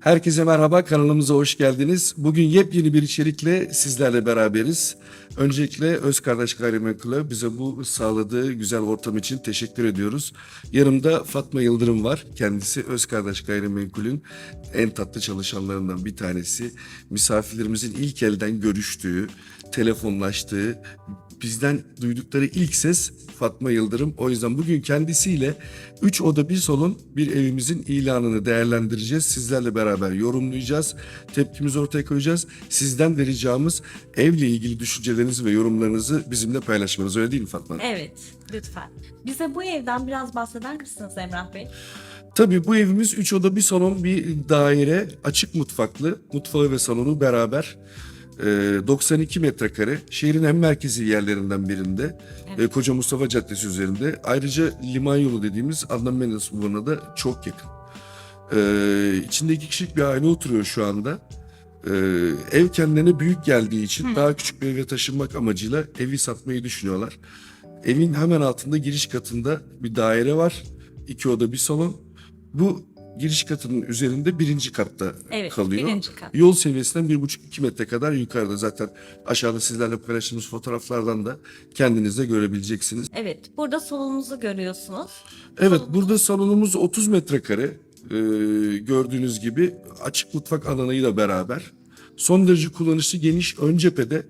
Herkese merhaba, kanalımıza hoş geldiniz. Bugün yepyeni bir içerikle sizlerle beraberiz. Öncelikle Öz Kardeş Gayrimenkul'e bize bu sağladığı güzel ortam için teşekkür ediyoruz. Yanımda Fatma Yıldırım var. Kendisi Öz Kardeş Gayrimenkul'ün en tatlı çalışanlarından bir tanesi. Misafirlerimizin ilk elden görüştüğü, telefonlaştığı, bizden duydukları ilk ses Fatma Yıldırım. O yüzden bugün kendisiyle 3 oda bir salon bir evimizin ilanını değerlendireceğiz. Sizlerle beraber yorumlayacağız. Tepkimizi ortaya koyacağız. Sizden de ricamız evle ilgili düşüncelerinizi ve yorumlarınızı bizimle paylaşmanız. Öyle değil mi Fatma? Evet, lütfen. Bize bu evden biraz bahseder misiniz Emrah Bey? Tabii bu evimiz 3 oda bir salon bir daire açık mutfaklı mutfağı ve salonu beraber 92 metrekare şehrin en merkezi yerlerinden birinde Ee, Koca Mustafa Caddesi üzerinde ayrıca liman yolu dediğimiz Adnan Menderes Bulvarı'na da çok yakın. Ee, içinde iki kişilik bir aile oturuyor şu anda. Ee, ev kendilerine büyük geldiği için daha küçük bir eve taşınmak amacıyla evi satmayı düşünüyorlar. Evin hemen altında giriş katında bir daire var. İki oda bir salon. Bu giriş katının üzerinde birinci katta Evet, kalıyor. birinci kat. Yol seviyesinden bir buçuk iki metre kadar yukarıda zaten aşağıda sizlerle paylaştığımız fotoğraflardan da kendiniz de görebileceksiniz. Evet, burada salonumuzu görüyorsunuz. Evet burada salonumuz 30 metrekare Ee, gördüğünüz gibi açık mutfak alanıyla beraber son derece kullanışlı geniş ön cephede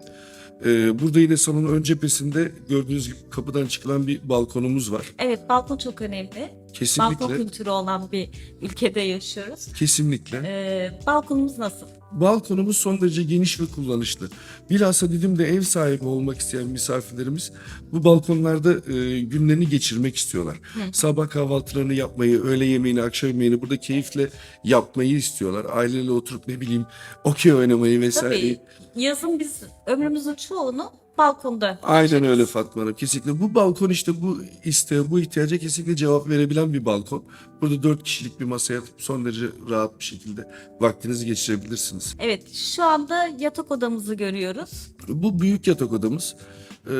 Ee, burada yine salonun ön cephesinde gördüğünüz gibi kapıdan çıkılan bir balkonumuz var. Evet, balkon çok önemli. Kesinlikle. Balkon kültürü olan bir ülkede yaşıyoruz. Kesinlikle. Ee, balkonumuz nasıl? Balkonumuz son derece geniş ve kullanışlı. Bilhassa dedim de ev sahibi olmak isteyen misafirlerimiz bu balkonlarda e, günlerini geçirmek istiyorlar. Sabah kahvaltılarını yapmayı, öğle yemeğini, akşam yemeğini burada keyifle yapmayı istiyorlar. Aileyle oturup ne bileyim okey oynamayı vesaire. Tabii yazın biz ömrümüzün çoğunu balkonda Aynen öyle Fatma Hanım. Kesinlikle. Bu balkon işte bu isteğe, bu ihtiyaca kesinlikle cevap verebilen bir balkon. Burada dört kişilik bir masaya yatıp son derece rahat bir şekilde vaktinizi geçirebilirsiniz. Evet, şu anda yatak odamızı görüyoruz. Bu büyük yatak odamız. Ee,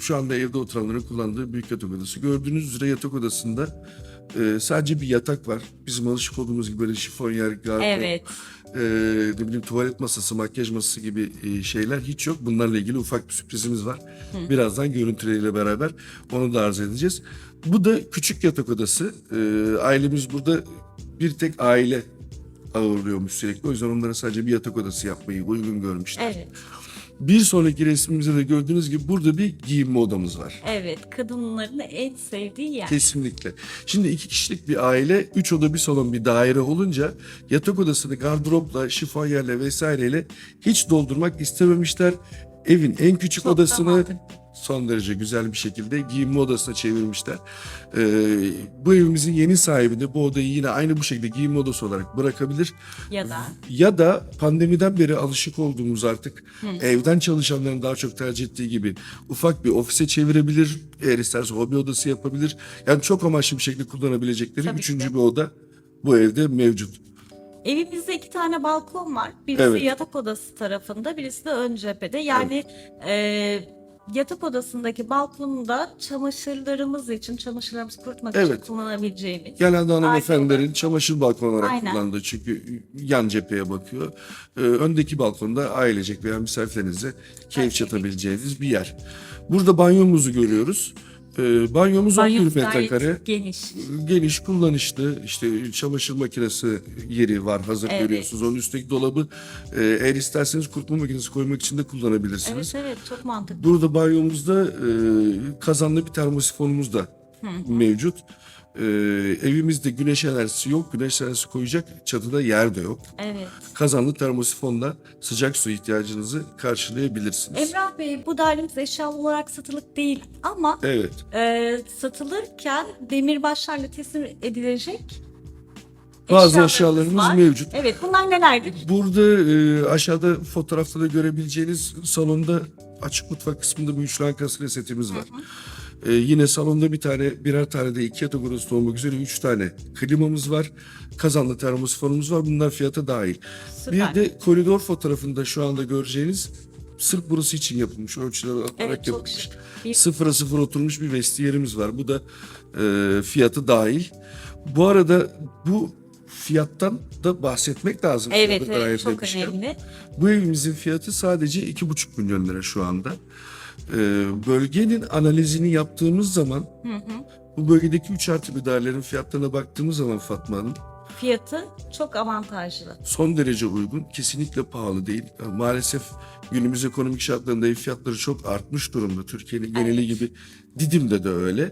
şu anda evde oturanların kullandığı büyük yatak odası. Gördüğünüz üzere yatak odasında e, sadece bir yatak var. Bizim alışık olduğumuz gibi böyle şifonyer, gardırop, Evet. e, ne bileyim tuvalet masası, makyaj masası gibi e, şeyler hiç yok. Bunlarla ilgili ufak bir sürprizimiz var. Birazdan görüntüleriyle beraber onu da arz edeceğiz. Bu da küçük yatak odası. E, ailemiz burada bir tek aile ağırlıyormuş sürekli. O yüzden onlara sadece bir yatak odası yapmayı uygun görmüşler. Evet. Bir sonraki resmimizde de gördüğünüz gibi burada bir giyinme odamız var. Evet, kadınların en sevdiği yer. Kesinlikle. Şimdi iki kişilik bir aile, üç oda bir salon bir daire olunca yatak odasını gardıropla, şifonyerle vesaireyle hiç doldurmak istememişler. Evin en küçük Çok da odasını. Son derece güzel bir şekilde giyinme odasına çevirmişler. Ee, bu evimizin yeni sahibi de bu odayı yine aynı bu şekilde giyinme odası olarak bırakabilir. Ya da Ya da pandemiden beri alışık olduğumuz artık evden çalışanların daha çok tercih ettiği gibi ufak bir ofise çevirebilir. Eğer isterse hobi odası yapabilir. Yani çok amaçlı bir şekilde kullanabilecekleri Tabii ki üçüncü de. bir oda bu evde mevcut. Evimizde iki tane balkon var. Birisi Evet. yatak odası tarafında, birisi de ön cephede. Yani e, yatak odasındaki balkonda çamaşırlarımız için, çamaşırlarımızı kurutmak Evet. için kullanabileceğimiz. Genelde hanımefendilerin çamaşır balkonu olarak Aynen. kullandığı çünkü yan cepheye bakıyor. Ee, öndeki balkonda ailecek veya misafirlerinizle keyif çatabileceğiniz bir yer. Burada banyomuzu görüyoruz. Ee, banyomuz 11 Banyomuz metrekare. geniş. geniş, kullanışlı. işte çamaşır makinesi yeri var hazır Evet. görüyorsunuz. Onun üstteki dolabı e, eğer isterseniz kurutma makinesi koymak için de kullanabilirsiniz. Evet evet çok mantıklı. Burada banyomuzda e, kazanlı bir termosifonumuz da mevcut. E, evimizde güneş enerjisi yok. Güneş enerjisi koyacak çatıda yer de yok. Evet. Kazanlı termosifonla sıcak su ihtiyacınızı karşılayabilirsiniz. Emrah Bey bu dairemiz eşya olarak satılık değil ama Evet. e, satılırken demirbaşlarla teslim edilecek Bazı eşyalarımız var. mevcut. Evet bunlar nelerdir? Burada e, aşağıda fotoğrafta da görebileceğiniz salonda açık mutfak kısmında bir üçlü ankastre setimiz var. E, yine salonda bir tane birer tane de iki yatak odası olmak üzere üç tane klimamız var. Kazanlı termosifonumuz var. Bunlar fiyata dahil. Süper. Bir de koridor fotoğrafında şu anda göreceğiniz sırf burası için yapılmış. Ölçüler alarak Evet, yapılmış. Bir- Sıfıra sıfır oturmuş bir vestiyerimiz var. Bu da e, fiyatı dahil. Bu arada bu fiyattan da bahsetmek lazım. Evet, evet çok önemli. Bu evimizin fiyatı sadece 2,5 milyon lira şu anda. Ee, bölgenin analizini yaptığımız zaman bu bölgedeki 3 artı bir dairelerin fiyatlarına baktığımız zaman Fatma Hanım Fiyatı çok avantajlı. son derece uygun, kesinlikle pahalı değil. Maalesef günümüz ekonomik şartlarında ev fiyatları çok artmış durumda. Türkiye'nin geneli gibi Didim'de de öyle.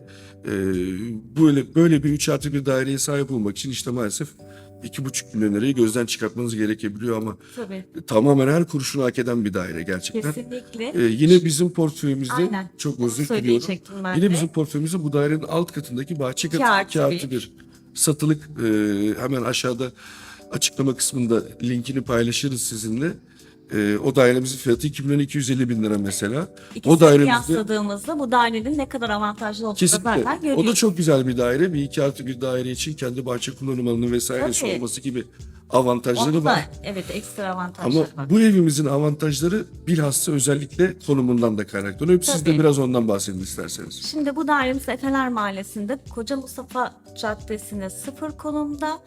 Ee, böyle böyle bir 3 artı bir daireye sahip olmak için işte maalesef 2,5 milyon lirayı gözden çıkartmanız gerekebiliyor ama Tabii. tamamen her kuruşunu hak eden bir daire gerçekten. Kesinlikle. Ee, yine bizim portföyümüzde Aynen. çok özür diliyorum. Yine de. bizim portföyümüzde bu dairenin alt katındaki bahçe katı İki artı 2 artı bir. 1 satılık e, hemen aşağıda açıklama kısmında linkini paylaşırız sizinle. E, o dairemizin fiyatı 2 milyon 250 bin lira mesela. İkisini o dairemizde kıyasladığımızda bu dairenin ne kadar avantajlı olduğunu kesinlikle. zaten görüyoruz. O da çok güzel bir daire. Bir iki artı bir daire için kendi bahçe kullanım alanı vesairesi Tabii. olması gibi avantajları Onda var. evet ekstra avantajları Ama var. bu evimizin avantajları bilhassa özellikle konumundan da kaynaklanıyor. Siz de Tabii. biraz ondan bahsedin isterseniz. Şimdi bu dairemiz Efeler Mahallesi'nde Koca Mustafa Caddesi'ne sıfır konumda.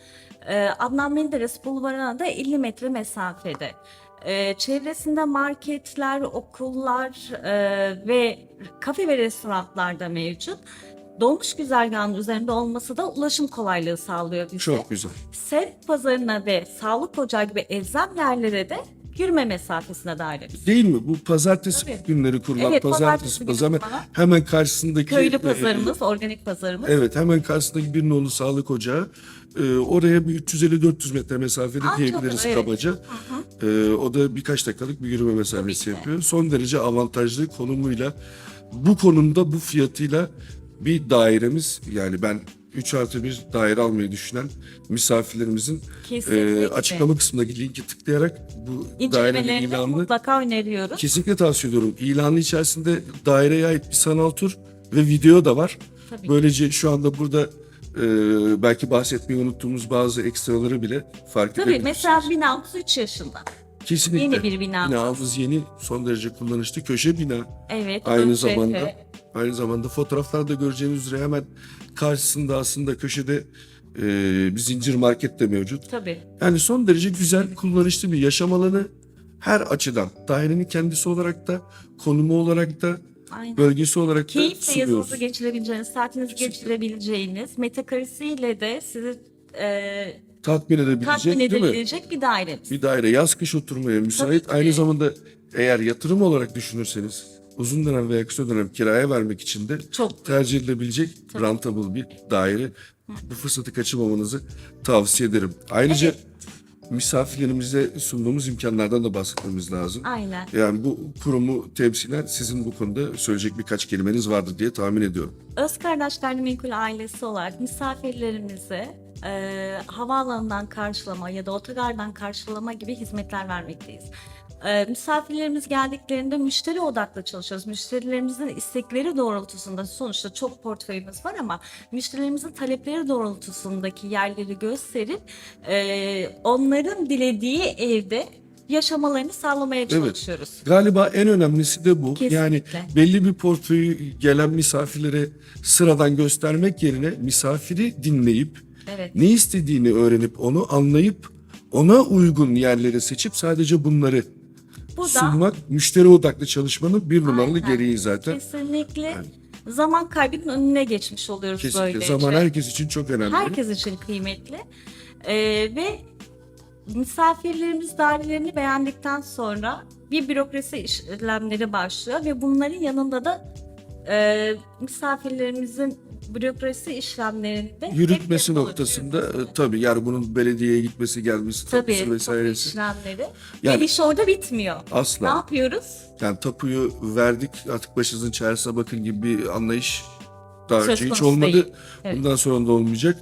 Ee, Adnan Menderes Bulvarı'na da 50 metre mesafede. Ee, çevresinde marketler, okullar e, ve kafe ve restoranlar da mevcut. Dolmuş güzergahının üzerinde olması da ulaşım kolaylığı sağlıyor bize. Çok güzel. Semt pazarına ve sağlık ocağı gibi eczem yerlere de yürüme mesafesine dairemiz. Değil mi? Bu pazartesi Tabii. günleri kurulan Evet, pazartesi pazartesi pazarı hemen, karşısındaki Köylü e, pazarımız, organik pazarımız. Evet hemen karşısındaki bir nolu sağlık ocağı. E, oraya bir 350-400 metre mesafede Aa, çok- diyebiliriz evet. kabaca. E, o da birkaç dakikalık bir yürüme mesafesi yapıyor. Son derece avantajlı konumuyla bu konumda bu fiyatıyla bir dairemiz yani ben 3 artı bir daire almayı düşünen misafirlerimizin Kesinlikle. e, açıklama kısmındaki linki tıklayarak bu dairenin ilanını mutlaka öneriyoruz. Kesinlikle tavsiye ediyorum. İlanın içerisinde daireye ait bir sanal tur ve video da var. Tabii. Böylece şu anda burada e, belki bahsetmeyi unuttuğumuz bazı ekstraları bile fark Tabii edebilirsiniz. mesela binamız 3 yaşında. Kesinlikle. yeni bir bina. Binamız yeni, son derece kullanışlı. Köşe bina. Evet. Aynı zamanda aynı zamanda fotoğraflarda göreceğiniz üzere hemen karşısında aslında köşede e, bir zincir market de mevcut. Tabii. Yani son derece güzel, kullanışlı bir yaşam alanı her açıdan. Dairenin kendisi olarak da, konumu olarak da, Aynen. bölgesi olarak da Keyifle sunuyoruz. yazınızı geçirebileceğiniz, saatinizi geçirebileceğiniz, metrekaresiyle de sizi e, Tatmin edebilecek tatmin değil mi? edebilecek bir dairemiz. Bir daire yaz kış oturmaya müsait. Tabii ki. Aynı zamanda eğer yatırım olarak düşünürseniz uzun dönem veya kısa dönem kiraya vermek için de Çok tercih edilebilecek rentable bir daire. Bu fırsatı kaçırmamanızı tavsiye ederim. Ayrıca Evet. Misafirlerimize sunduğumuz imkanlardan da bahsetmemiz lazım. aynen. Yani bu kurumu temsilen sizin bu konuda söyleyecek birkaç kelimeniz vardır diye tahmin ediyorum. Öz Kardeş Gayrimenkul ailesi olarak misafirlerimize e, havaalanından karşılama ya da otogardan karşılama gibi hizmetler vermekteyiz. E, misafirlerimiz geldiklerinde müşteri odaklı çalışıyoruz. Müşterilerimizin istekleri doğrultusunda sonuçta çok portföyümüz var ama müşterilerimizin talepleri doğrultusundaki yerleri gösterip e, onların dilediği evde yaşamalarını sağlamaya çalışıyoruz. Galiba en önemlisi de bu. Kesinlikle. Yani belli bir portföyü gelen misafirlere sıradan göstermek yerine misafiri dinleyip Evet. ne istediğini öğrenip onu anlayıp ona uygun yerleri seçip sadece bunları Bu da sunmak müşteri odaklı çalışmanın bir numaralı Aynen. gereği zaten. Kesinlikle zaman kaybının önüne geçmiş oluyoruz Kesinlikle. böylece. Zaman herkes için çok önemli. Herkes için kıymetli. Ee, ve misafirlerimiz dairelerini beğendikten sonra bir bürokrasi işlemleri başlıyor ve bunların yanında da e, misafirlerimizin bürokrasi işlemlerinde Yürütmesi noktasında e, tabii yani bunun belediyeye gitmesi gelmesi tabii tapusu vesairesi işlemleri Yani- ve iş orada bitmiyor. Ne asla. yapıyoruz? Yani tapuyu verdik artık başınızın çaresine bakın gibi bir anlayış daha Söz önce hiç konusu olmadı. değil. Evet. Bundan sonra da olmayacak.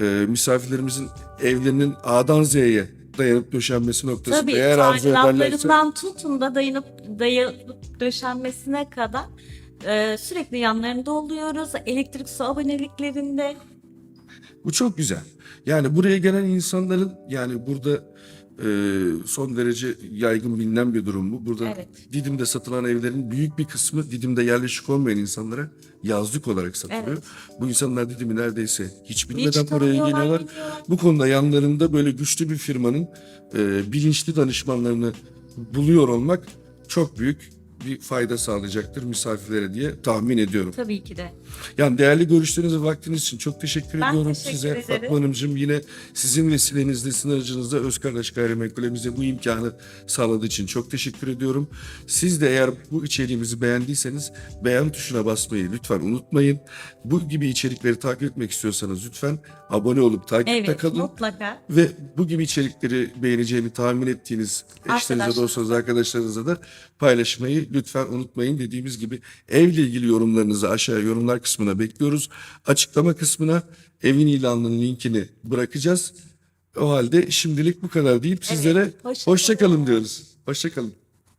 Ee, misafirlerimizin evlerinin A'dan Z'ye dayanıp döşenmesi noktasında Tabii eğer arzu ederlerse tadilatlarından tutun da dayanıp dayanıp döşenmesine kadar e, sürekli yanlarında oluyoruz. Elektrik su aboneliklerinde bu çok güzel. Yani buraya gelen insanların yani burada e, son derece yaygın bilinen bir durum bu. Burada Evet. Didim'de satılan evlerin büyük bir kısmı Didim'de yerleşik olmayan insanlara yazlık olarak satılıyor. Evet. Bu insanlar Didim'i neredeyse hiç bilmeden buraya tanımıyorlar, geliyorlar. bilmiyorlar. Bu konuda yanlarında böyle güçlü bir firmanın e, bilinçli danışmanlarını buluyor olmak çok büyük bir fayda sağlayacaktır misafirlere diye tahmin ediyorum. Tabii ki de. Yani değerli görüşleriniz ve vaktiniz için çok teşekkür Ben ediyorum teşekkür size. ederim. Fatma Hanımcığım yine sizin vesilenizle, sizin aracınızda Özkardaş Gayrimenkul'e bu imkanı sağladığı için çok teşekkür ediyorum. Siz de eğer bu içeriğimizi beğendiyseniz beğen tuşuna basmayı lütfen unutmayın. Bu gibi içerikleri takip etmek istiyorsanız lütfen abone olup takipte Evet kalın. mutlaka. Ve bu gibi içerikleri beğeneceğini tahmin ettiğiniz eşlerinize, dostlarınıza, arkadaşlarınıza da paylaşmayı lütfen unutmayın. Dediğimiz gibi evle ilgili yorumlarınızı aşağıya yorumlar kısmına bekliyoruz. Açıklama kısmına evin ilanının linkini bırakacağız. O halde şimdilik bu kadar deyip sizlere hoşça hoşça kalın. kalın diyoruz. Hoşça kalın.